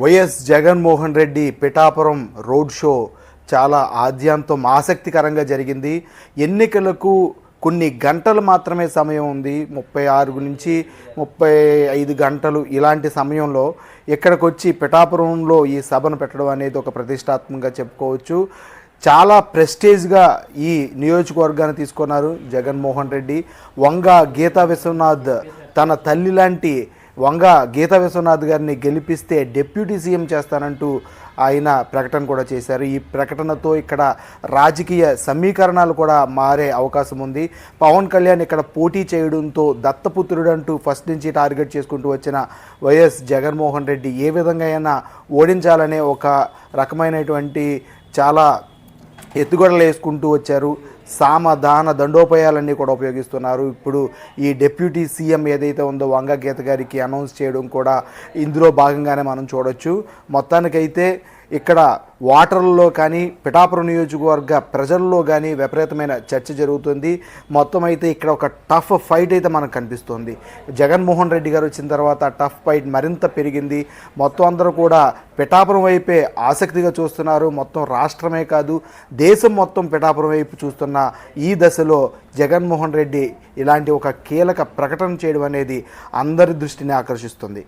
Y S Jaganmohan Reddy Pithapuram road show చాలా ఆద్యాంతం ఆసక్తికరంగా జరిగింది. ఎన్నికలకు కొన్ని గంటలు మాత్రమే సమయం ఉంది. ముప్పై ఆరు నుంచి ముప్పై ఐదు గంటలు ఇలాంటి సమయంలో ఇక్కడికి వచ్చి పిఠాపురంలో ఈ సభను పెట్టడం అనేది ఒక ప్రతిష్టాత్మకంగా చెప్పుకోవచ్చు. చాలా ప్రెస్టేజ్గా ఈ నియోజకవర్గాన్ని తీసుకున్నారు జగన్మోహన్ రెడ్డి. వంగ గీతా విశ్వనాథ్ తన తల్లి లాంటి వంగ గీతా విశ్వనాథ్ గారిని గెలిపిస్తే డిప్యూటీ సీఎం చేస్తానంటూ ఆయన ప్రకటన కూడా చేశారు. ఈ ప్రకటనతో ఇక్కడ రాజకీయ సమీకరణాలు కూడా మారే అవకాశం ఉంది. పవన్ కళ్యాణ్ ఇక్కడ పోటీ చేయడంతో దత్తపుత్రుడు అంటూ ఫస్ట్ నుంచి టార్గెట్ చేసుకుంటూ వచ్చిన వైఎస్ జగన్మోహన్ రెడ్డి ఏ విధంగా అయినా ఓడించాలనే ఒక రకమైనటువంటి చాలా ఎత్తుగడలు వేసుకుంటూ వచ్చారు. సామధాన దండోపాయాలన్నీ కూడా ఉపయోగిస్తున్నారు. ఇప్పుడు ఈ డెప్యూటీ సీఎం ఏదైతే ఉందో వంగగీత గారికి అనౌన్స్ చేయడం కూడా ఇందులో భాగంగానే మనం చూడొచ్చు. మొత్తానికైతే ఇక్కడ వాటర్లలో కానీ పిఠాపురం నియోజకవర్గ ప్రజల్లో కానీ విపరీతమైన చర్చ జరుగుతుంది. మొత్తం అయితే ఇక్కడ ఒక టఫ్ ఫైట్ అయితే మనకు కనిపిస్తుంది. జగన్మోహన్ రెడ్డి గారు వచ్చిన తర్వాత టఫ్ ఫైట్ మరింత పెరిగింది. మొత్తం అందరూ కూడా పిఠాపురం వైపే ఆసక్తిగా చూస్తున్నారు. మొత్తం రాష్ట్రమే కాదు దేశం మొత్తం పిఠాపురం వైపు ఉన్న ఈ దశలో జగన్మోహన్ రెడ్డి ఇలాంటి ఒక కీలక ప్రకటన చేయడం అనేది అందరి దృష్టిని ఆకర్షిస్తుంది.